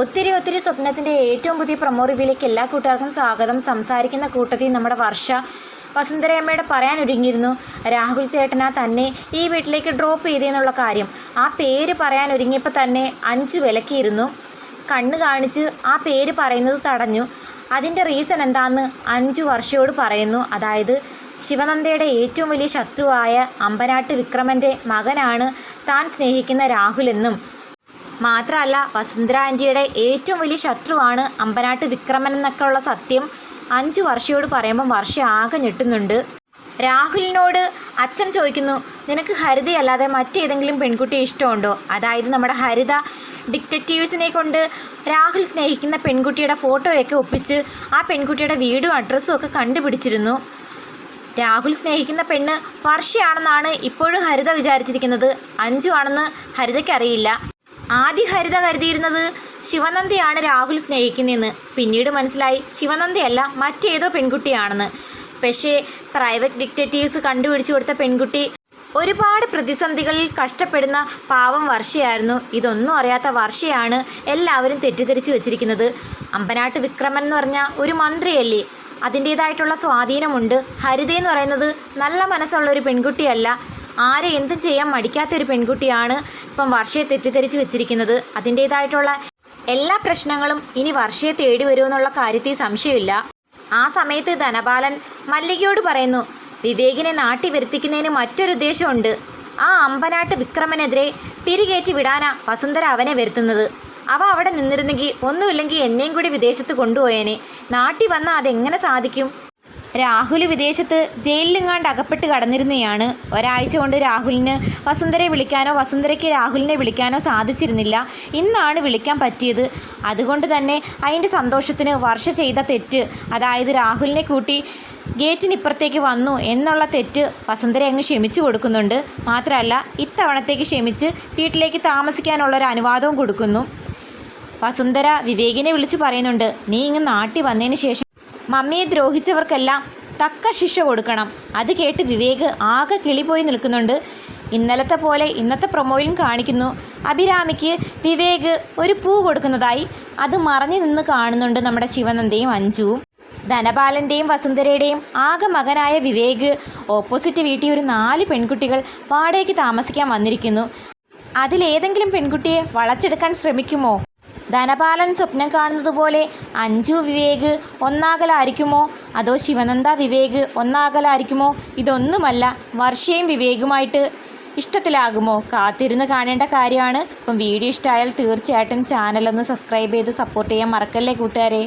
ഒത്തിരി ഒത്തിരി സ്വപ്നത്തിന്റെ ഏറ്റവും പുതിയ പ്രൊമോ റിവ്യൂയിലേക്ക് എല്ലാ കൂട്ടുകാർക്കും സ്വാഗതം. സംസാരിക്കുന്ന കൂട്ടത്തിൽ നമ്മുടെ വർഷ വസുന്ധരയമ്മയുടെ പറയാൻ ഒരുങ്ങിയിരുന്നു. രാഹുൽ ചേട്ടനാ തന്നെ ഈ വീട്ടിലേക്ക് ഡ്രോപ്പ് ചെയ്തെന്നുള്ള കാര്യം. ആ പേര് പറയാൻ ഒരുങ്ങിയപ്പോൾ തന്നെ അഞ്ചു വിലക്കിയിരുന്നു. കണ്ണ് കാണിച്ച് ആ പേര് പറയുന്നത് തടഞ്ഞു. അതിന്റെ റീസൺ എന്താണെന്ന് അഞ്ചു വർഷയോട് പറയുന്നു. അതായത് ശിവനന്ദയുടെ ഏറ്റവും വലിയ ശത്രുവായ അമ്പനാട്ട് വിക്രമന്റെ മകനാണ് താൻ സ്നേഹിക്കുന്ന രാഹുലെന്നും. മാത്രമല്ല വസുന്ധര ആന്റിയുടെ ഏറ്റവും വലിയ ശത്രുവാണ് അമ്പനാട്ട് വിക്രമൻ എന്നൊക്കെ ഉള്ള സത്യം അഞ്ചു വർഷയോട് പറയുമ്പോൾ വർഷ ആകെ ഞെട്ടുന്നുണ്ട്. രാഹുലിനോട് അച്ഛൻ ചോദിക്കുന്നു നിനക്ക് ഹരിതയല്ലാതെ മറ്റേതെങ്കിലും പെൺകുട്ടിയെ ഇഷ്ടമുണ്ടോ? അതായത് നമ്മുടെ ഹരിത ഡിക്റ്ററ്റീവ്സിനെ കൊണ്ട് രാഹുൽ സ്നേഹിക്കുന്ന പെൺകുട്ടിയുടെ ഫോട്ടോയൊക്കെ ഒപ്പിച്ച് ആ പെൺകുട്ടിയുടെ വീടും അഡ്രസ്സും ഒക്കെ കണ്ടുപിടിച്ചിരുന്നു. രാഹുൽ സ്നേഹിക്കുന്ന പെണ്ണ് വർഷയാണെന്നാണ് ഇപ്പോഴും ഹരിത വിചാരിച്ചിരിക്കുന്നത്. അഞ്ചു ആണെന്ന് ഹരിതയ്ക്ക് അറിയില്ല ആദ്യ ഹരിത കരുതിയിരുന്നത് ശിവനന്ദയാണ് രാഹുൽ സ്നേഹിക്കുന്നതെന്ന്. പിന്നീട് മനസ്സിലായി ശിവനന്ദയല്ല മറ്റേതോ പെൺകുട്ടിയാണെന്ന്. പക്ഷേ പ്രൈവറ്റ് ഡിക്റ്റേറ്റീവ്സ് കണ്ടുപിടിച്ചു കൊടുത്ത പെൺകുട്ടി ഒരുപാട് പ്രതിസന്ധികളിൽ കഷ്ടപ്പെടുന്ന പാവം വർഷയായിരുന്നു. ഇതൊന്നും അറിയാത്ത വർഷയാണ് എല്ലാവരും തെറ്റിദ്ധരിച്ചു വെച്ചിരിക്കുന്നത്. അമ്പനാട്ട് വിക്രമൻ എന്ന് പറഞ്ഞ ഒരു മന്ത്രിയല്ലേ? അതിന്റേതായിട്ടുള്ള സ്വാധീനമുണ്ട്. ഹരിത എന്ന് പറയുന്നത് നല്ല മനസ്സുള്ള ഒരു പെൺകുട്ടിയല്ല. ആരെ എന്തും ചെയ്യാൻ മടിക്കാത്ത ഒരു പെൺകുട്ടിയാണ് ഇപ്പം വർഷയെ തെറ്റിദ്ധരിച്ചു വെച്ചിരിക്കുന്നത്. അതിന്റേതായിട്ടുള്ള എല്ലാ പ്രശ്നങ്ങളും ഇനി വർഷയെ തേടി വരുമെന്നുള്ള കാര്യത്തിൽ സംശയമില്ല. ആ സമയത്ത് ധനപാലൻ മല്ലികയോട് പറയുന്നു വിവേകിനെ നാട്ടി വരുത്തിക്കുന്നതിന് മറ്റൊരു ഉദ്ദേശമുണ്ട്. ആ അമ്പനാട്ട് വിക്രമനെതിരെ പിരികേറ്റി വിടാനാ വസുന്ധര അവനെ വരുത്തുന്നത്. അവ അവിടെ നിന്നിരുന്നെങ്കിൽ ഒന്നുമില്ലെങ്കിൽ എന്നെയും കൂടി വിദേശത്ത് കൊണ്ടുപോയേനെ. നാട്ടി വന്നാൽ അതെങ്ങനെ സാധിക്കും? രാഹുൽ വിദേശത്ത് ജയിലിലെങ്ങാണ്ട് അകപ്പെട്ട് കടന്നിരുന്നെയാണ്. ഒരാഴ്ച കൊണ്ട് രാഹുലിന് വസുന്ധരയെ വിളിക്കാനോ വസുന്ധരയ്ക്ക് രാഹുലിനെ വിളിക്കാനോ സാധിച്ചിരുന്നില്ല. ഇന്നാണ് വിളിക്കാൻ പറ്റിയത്. അതുകൊണ്ട് തന്നെ അതിന്റെ സന്തോഷത്തിന് വർഷ ചെയ്ത തെറ്റ് അതായത് രാഹുലിനെ കൂട്ടി ഗേറ്റിനിപ്പുറത്തേക്ക് വന്നു എന്നുള്ള തെറ്റ് വസുന്ധര അങ്ങ് ക്ഷമിച്ചു കൊടുക്കുന്നുണ്ട്. മാത്രമല്ല ഇത്തവണത്തേക്ക് ക്ഷമിച്ച് വീട്ടിലേക്ക് താമസിക്കാനുള്ള ഒരു അനുവാദവും കൊടുക്കുന്നു. വസുന്ധര വിവേകിനെ വിളിച്ചു പറയുന്നുണ്ട് നീ ഇങ്ങ് നാട്ടിൽ വന്നതിന് ശേഷം മമ്മിയെ ദ്രോഹിച്ചവർക്കെല്ലാം തക്ക ശിക്ഷ കൊടുക്കണം. അത് കേട്ട് വിവേക് ആകെ കിളിപോയി നിൽക്കുന്നുണ്ട്. ഇന്നലത്തെ പോലെ ഇന്നത്തെ പ്രൊമോയിലും കാണിക്കുന്നു. അഭിരാമിക്ക് വിവേക് ഒരു പൂ കൊടുക്കുന്നതായി അത് മറഞ്ഞു നിന്ന് കാണുന്നുണ്ട് നമ്മുടെ ശിവനന്ദയും അഞ്ജുവും. ധനപാലന്റെയും വസുന്ധരയുടെയും ആകെ മകനായ വിവേക് ഓപ്പോസിറ്റ് വീട്ടിൽ ഒരു നാല് പെൺകുട്ടികൾ വാടകയ്ക്ക് താമസിക്കാൻ വന്നിരിക്കുന്നു. അതിലേതെങ്കിലും പെൺകുട്ടിയെ വളച്ചെടുക്കാൻ ശ്രമിക്കുമോ? ധനപാലൻ സ്വപ്നം കാണുന്നത് പോലെ അഞ്ജു വിവേക് ഒന്നാകലായിരിക്കുമോ? അതോ ശിവനന്ദ വിവേക് ഒന്നാകലായിരിക്കുമോ? ഇതൊന്നുമല്ല വർഷയും വിവേകുമായിട്ട് ഇഷ്ടത്തിലാകുമോ? കാത്തിരുന്ന് കാണേണ്ട കാര്യമാണ്. അപ്പം വീഡിയോ ഇഷ്ടമായാൽ തീർച്ചയായിട്ടും ചാനലൊന്ന് സബ്സ്ക്രൈബ് ചെയ്ത് സപ്പോർട്ട് ചെയ്യാൻ മറക്കല്ലേ കൂട്ടുകാരെ?